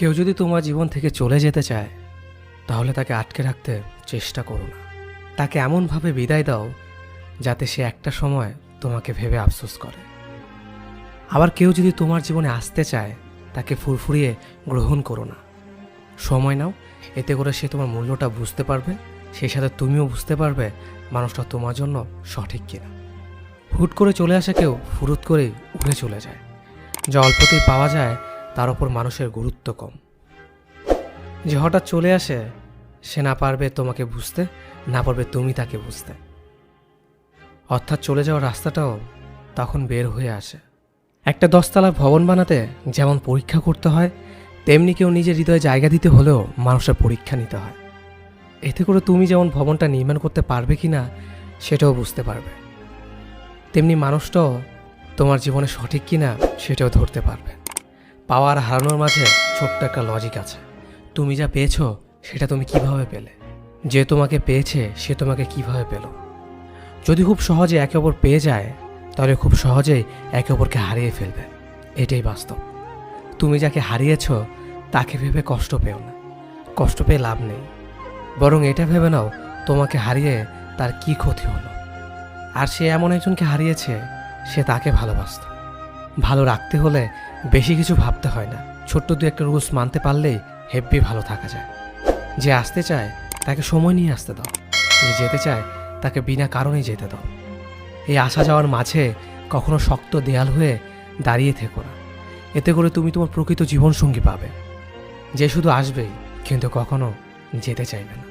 কেউ যদি তোমার জীবন থেকে চলে যেতে চায়, তাহলে তাকে আটকে রাখতে চেষ্টা করো না। তাকে এমনভাবে বিদায় দাও যাতে সে একটা সময় তোমাকে ভেবে আফসোস করে। আবার কেউ যদি তোমার জীবনে আসতে চায়, তাকে ফুরফুরিয়ে গ্রহণ করো না। সময় নাও, এতে করে সে তোমার মূল্যটা বুঝতে পারবে সেই সাথে তুমিও বুঝতে পারবে মানুষটা তোমার জন্য সঠিক কিনা। হুট করে চলে আসা কেউ, ফুরুত করেই উড়ে চলে যায়। যা অল্পতেই পাওয়া যায় তার ওপর মানুষের গুরুত্ব কম। যে হঠাৎ চলে আসে, সে না পারবে তোমাকে বুঝতে, না পারবে তুমি তাকে বুঝতে। অর্থাৎ চলে যাওয়ার রাস্তাটাও তখন বের হয়ে আসে। একটা দশতলা ভবন বানাতে যেমন পরীক্ষা করতে হয়, তেমনি কেউ নিজের হৃদয়ে জায়গা দিতে হলেও মানুষের পরীক্ষা নিতে হয়। এতে করে তুমি যেমন ভবনটা নির্মাণ করতে পারবে কি না, সেটাও বুঝতে পারবে। তেমনি মানুষটাও তোমার জীবনে সঠিক কিনা সেটাও ধরতে পারবে। পাওয়ার হারানোর মাঝে ছোট্ট একটা লজিক আছে। তুমি যা পেয়েছ, সেটা তুমি কীভাবে পেলে? যে তোমাকে পেয়েছে, সে তোমাকে কীভাবে পেল? যদি খুব সহজে একে অপর পেয়ে যায়, তাহলে খুব সহজেই একে অপরকে হারিয়ে ফেলবে। এটাই বাস্তব। তুমি যাকে হারিয়েছ, তাকে ভেবে কষ্ট পেও না। কষ্ট পেয়ে লাভ নেই। বরং এটা ভেবে নাও, তোমাকে হারিয়ে তার কি ক্ষতি হলো? আর সে এমন একজনকে হারিয়েছে, সে তাকে ভালোবাসত। ভালো রাখতে হলে বেশি কিছু ভাবতে হয় না। ছোট্ট দু একটা রুলস মানতে পারলেই হেব্বি ভালো থাকা যায়। যে আসতে চায়, তাকে সময় নিয়ে আসতে দাও। যে যেতে চায়, তাকে বিনা কারণেই যেতে দাও। এই আসা যাওয়ার মাঝে কখনো শক্ত দেয়াল হয়ে দাঁড়িয়ে থেকো না। এতে করে তুমি তোমার প্রকৃত জীবনসঙ্গী পাবে। যে শুধু আসবেই, কিন্তু কখনো যেতে চাইবে না।